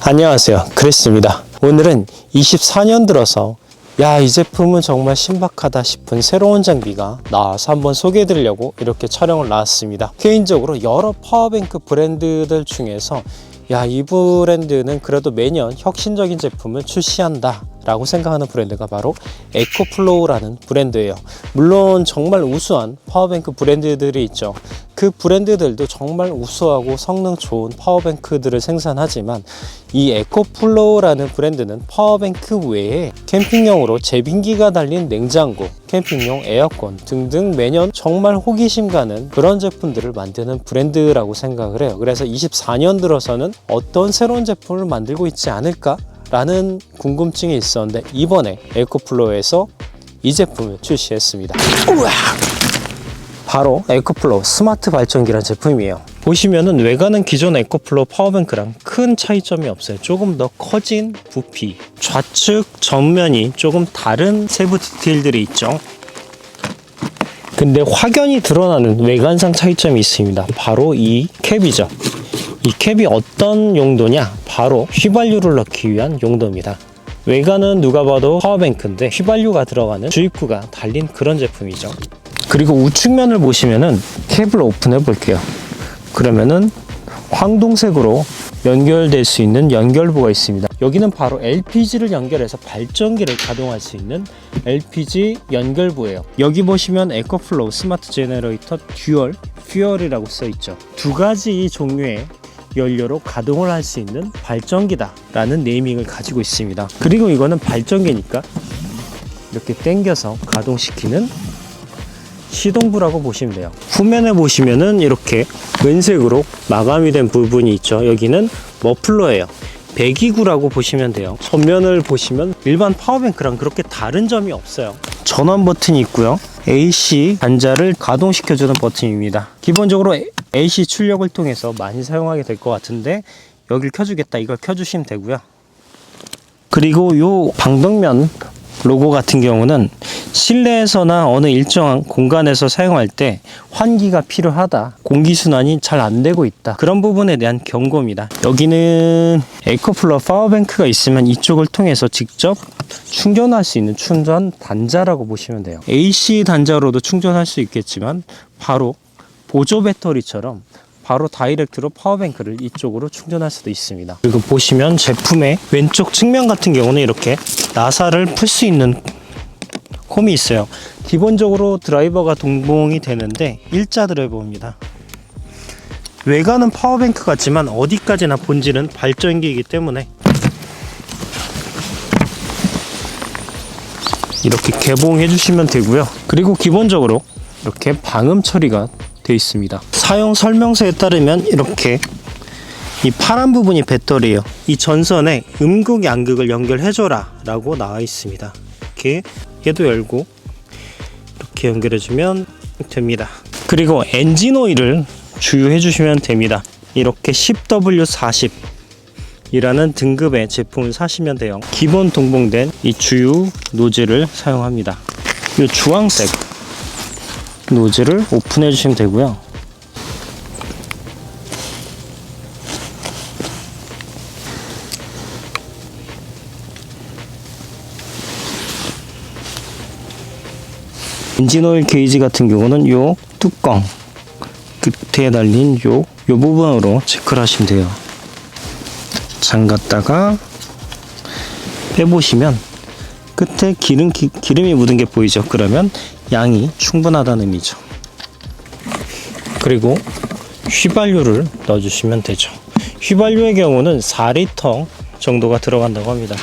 안녕하세요. 크리스입니다. 오늘은 24년 들어서 야, 이 제품은 정말 신박하다 싶은 새로운 장비가 나와서 한번 소개해 드리려고 이렇게 촬영을 나왔습니다. 개인적으로 여러 파워뱅크 브랜드들 중에서 야, 이 브랜드는 그래도 매년 혁신적인 제품을 출시한다. 라고 생각하는 브랜드가 바로 에코플로우라는 브랜드예요. 물론 정말 우수한 파워뱅크 브랜드들이 있죠. 그 브랜드들도 정말 우수하고 성능 좋은 파워뱅크들을 생산하지만 이 에코플로우라는 브랜드는 파워뱅크 외에 캠핑용으로 제빙기가 달린 냉장고, 캠핑용 에어컨 등등 매년 정말 호기심 가는 그런 제품들을 만드는 브랜드라고 생각을 해요. 그래서 24년 들어서는 어떤 새로운 제품을 만들고 있지 않을까? 라는 궁금증이 있었는데 이번에 에코플로우에서 이 제품을 출시했습니다. 우와! 바로 에코플로우 스마트 발전기란 제품이에요. 보시면은 외관은 기존 에코플로우 파워뱅크랑 큰 차이점이 없어요. 조금 더 커진 부피, 좌측 전면이 조금 다른 세부 디테일들이 있죠. 근데 확연히 드러나는 외관상 차이점이 있습니다. 바로 이 캡이죠. 이 캡이 어떤 용도냐? 바로 휘발유를 넣기 위한 용도입니다. 외관은 누가 봐도 파워뱅크인데 휘발유가 들어가는 주입구가 달린 그런 제품이죠. 그리고 우측면을 보시면은 캡을 오픈해 볼게요. 그러면은 황동색으로 연결될 수 있는 연결부가 있습니다. 여기는 바로 LPG를 연결해서 발전기를 가동할 수 있는 LPG 연결부예요. 여기 보시면 에코플로우 스마트 제너레이터 듀얼 퓨얼이라고 써 있죠. 두 가지 종류의 연료로 가동을 할 수 있는 발전기다라는 네이밍을 가지고 있습니다. 그리고 이거는 발전기니까 이렇게 당겨서 가동시키는 시동부라고 보시면 돼요. 후면에 보시면은 이렇게 은색으로 마감이 된 부분이 있죠. 여기는 머플러예요. 배기구라고 보시면 돼요. 전면을 보시면 일반 파워뱅크랑 그렇게 다른 점이 없어요. 전원 버튼이 있고요. AC 단자를 가동시켜주는 버튼입니다. 기본적으로 AC 출력을 통해서 많이 사용하게 될 것 같은데 여길 켜주겠다 이걸 켜주시면 되고요. 그리고 요 방독면 로고 같은 경우는 실내에서나 어느 일정한 공간에서 사용할 때 환기가 필요하다. 공기순환이 잘 안 되고 있다. 그런 부분에 대한 경고입니다. 여기는 에코플러 파워뱅크가 있으면 이쪽을 통해서 직접 충전할 수 있는 충전 단자라고 보시면 돼요. AC 단자로도 충전할 수 있겠지만 바로 보조 배터리처럼 바로 다이렉트로 파워뱅크를 이쪽으로 충전할 수도 있습니다. 그리고 보시면 제품의 왼쪽 측면 같은 경우는 이렇게 나사를 풀 수 있는 홈이 있어요. 기본적으로 드라이버가 동봉이 되는데 일자 드라이버입니다. 외관은 파워뱅크 같지만 어디까지나 본질은 발전기이기 때문에 이렇게 개봉해 주시면 되고요. 그리고 기본적으로 이렇게 방음 처리가 되어 있습니다. 사용 설명서에 따르면 이렇게 이 파란 부분이 배터리예요. 이 전선에 음극 양극을 연결해줘라 라고 나와 있습니다. 이렇게 얘도 열고 이렇게 연결해주면 됩니다. 그리고 엔진 오일을 주유해 주시면 됩니다. 이렇게 10W40 이라는 등급의 제품을 사시면 돼요. 기본 동봉된 이 주유 노즐을 사용합니다. 이 주황색 노즐을 오픈해 주시면 되고요. 엔진오일 게이지 같은 경우는 요 뚜껑 끝에 달린 요, 요 부분으로 체크를 하시면 돼요. 잠갔다가 빼보시면 끝에 기름, 기, 기름이 묻은 게 보이죠? 그러면 양이 충분하다는 의미죠. 그리고 휘발유를 넣어주시면 되죠. 휘발유의 경우는 4리터 정도가 들어간다고 합니다.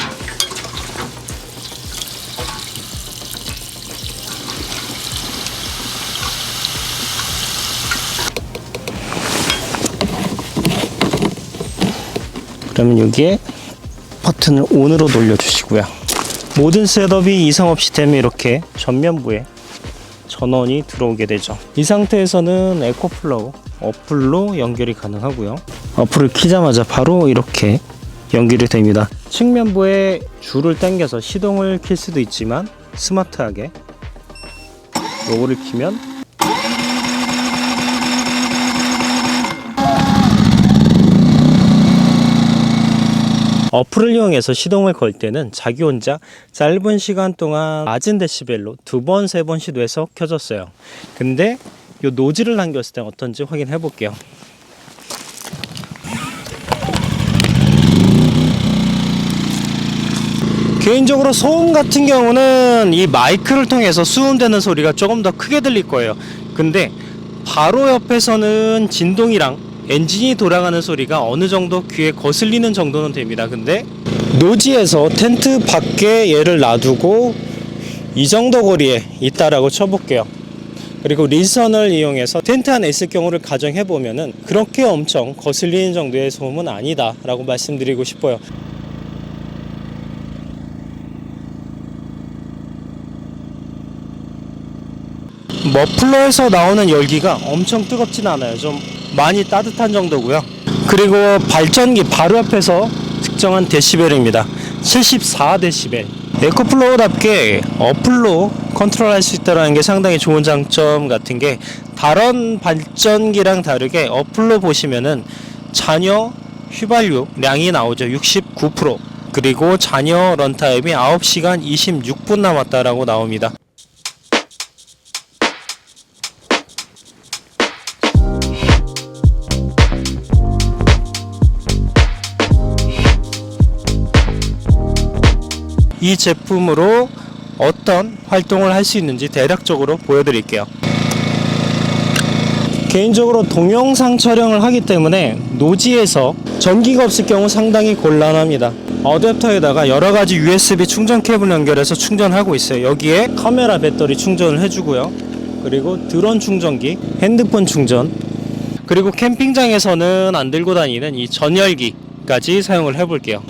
그러면 여기에 버튼을 ON으로 돌려주시고요. 모든 셋업이 이상 없이 되면 이렇게 전면부에 전원이 들어오게 되죠. 이 상태에서는 에코플로우 어플로 연결이 가능하고요. 어플을 키자마자 바로 이렇게 연결이 됩니다. 측면부에 줄을 당겨서 시동을 킬 수도 있지만 스마트하게 요거를 키면 어플을 이용해서 시동을 걸 때는 자기 혼자 짧은 시간 동안 낮은 데시벨로 두 번, 세 번 시도해서 켜졌어요. 근데 이 노즐을 당겼을 때 어떤지 확인해 볼게요. 개인적으로 소음 같은 경우는 이 마이크를 통해서 수음되는 소리가 조금 더 크게 들릴 거예요. 근데 바로 옆에서는 진동이랑 엔진이 돌아가는 소리가 어느 정도 귀에 거슬리는 정도는 됩니다. 근데 노지에서 텐트 밖에 얘를 놔두고 이 정도 거리에 있다라고 쳐볼게요. 그리고 릴선을 이용해서 텐트 안에 있을 경우를 가정해 보면은 그렇게 엄청 거슬리는 정도의 소음은 아니다라고 말씀드리고 싶어요. 머플러에서 나오는 열기가 엄청 뜨겁진 않아요. 좀 많이 따뜻한 정도고요. 그리고 발전기 바로 앞에서 측정한 데시벨입니다. 74 데시벨. 에코플로우답게 어플로 컨트롤할 수 있다는 게 상당히 좋은 장점 같은 게 다른 발전기랑 다르게 어플로 보시면은 잔여 휘발유량이 나오죠. 69% 그리고 잔여 런타임이 9시간 26분 남았다라고 나옵니다. 이 제품으로 어떤 활동을 할 수 있는지 대략적으로 보여드릴게요. 개인적으로 동영상 촬영을 하기 때문에 노지에서 전기가 없을 경우 상당히 곤란합니다. 어댑터에다가 여러 가지 USB 충전 케이블 연결해서 충전하고 있어요. 여기에 카메라 배터리 충전을 해주고요. 그리고 드론 충전기, 핸드폰 충전, 그리고 캠핑장에서는 안 들고 다니는 이 전열기까지 사용을 해볼게요.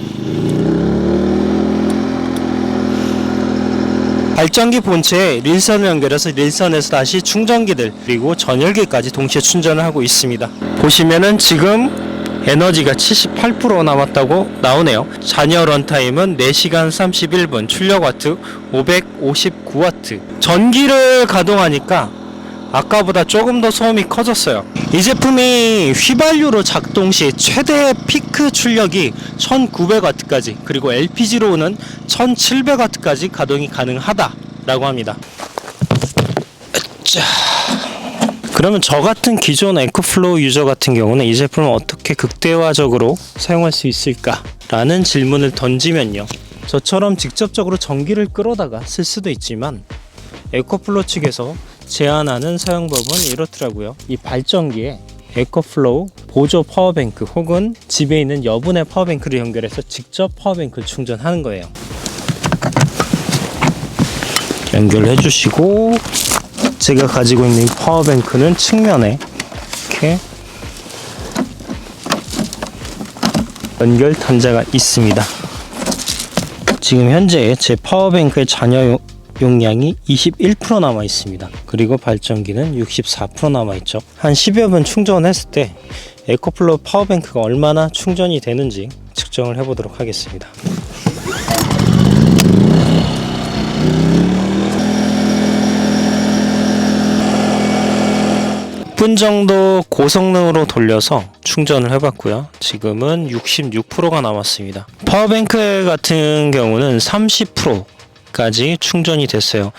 발전기 본체에 릴선을 연결해서 릴선에서 다시 충전기들 그리고 전열기까지 동시에 충전을 하고 있습니다. 보시면은 지금 에너지가 78% 남았다고 나오네요. 잔여 런타임은 4시간 31분, 출력 와트 559와트. 전기를 가동하니까 아까보다 조금 더 소음이 커졌어요. 이 제품이 휘발유로 작동 시 최대 피크 출력이 1900W까지 그리고 LPG로는 1700W까지 가동이 가능하다 라고 합니다. 자. 그러면 저 같은 기존 에코플로우 유저 같은 경우는 이 제품을 어떻게 극대화적으로 사용할 수 있을까 라는 질문을 던지면요. 저처럼 직접적으로 전기를 끌어다가 쓸 수도 있지만 에코플로우 측에서 제안하는 사용법은 이렇더라고요. 이 발전기에 에코플로우 보조 파워뱅크 혹은 집에 있는 여분의 파워뱅크를 연결해서 직접 파워뱅크를 충전하는 거예요. 연결해 주시고 제가 가지고 있는 이 파워뱅크는 측면에 이렇게 연결 단자가 있습니다. 지금 현재 제 파워뱅크의 잔여 용량이 21% 남아 있습니다. 그리고 발전기는 64% 남아 있죠. 한 10여 분 충전했을 때 에코플로 파워뱅크가 얼마나 충전이 되는지 측정을 해보도록 하겠습니다. 분 정도 고성능으로 돌려서 충전을 해봤고요. 지금은 66%가 남았습니다. 파워뱅크 같은 경우는 30% 까지 충전이 됐어요.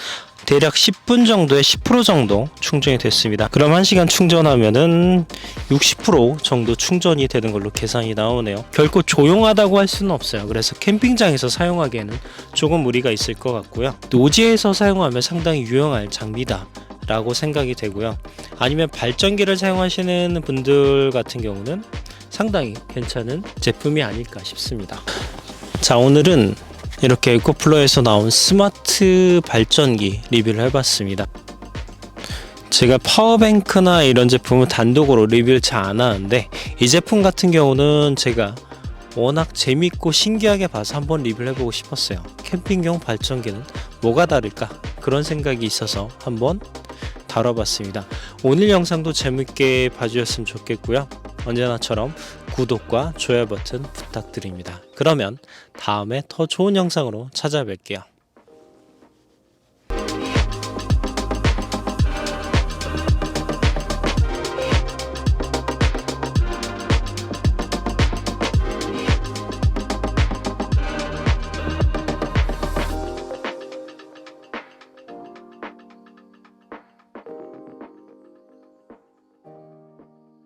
대략 10분 정도에 10% 정도 충전이 됐습니다. 그럼 1시간 충전하면은 60% 정도 충전이 되는 걸로 계산이 나오네요. 결코 조용하다고 할 수는 없어요. 그래서 캠핑장에서 사용하기에는 조금 무리가 있을 것 같고요. 노지에서 사용하면 상당히 유용할 장비다. 라고 생각이 되고요. 아니면 발전기를 사용하시는 분들 같은 경우는 상당히 괜찮은 제품이 아닐까 싶습니다. 자, 오늘은 이렇게 에코플로에서 나온 스마트 발전기 리뷰를 해봤습니다. 제가 파워뱅크나 이런 제품은 단독으로 리뷰를 잘 안 하는데 이 제품 같은 경우는 제가 워낙 재밌고 신기하게 봐서 한번 리뷰를 해보고 싶었어요. 캠핑용 발전기는 뭐가 다를까? 그런 생각이 있어서 한번 다뤄봤습니다. 오늘 영상도 재밌게 봐주셨으면 좋겠고요. 언제나처럼 구독과 좋아요 버튼 부탁드립니다. 그러면 다음에 더 좋은 영상으로 찾아뵐게요.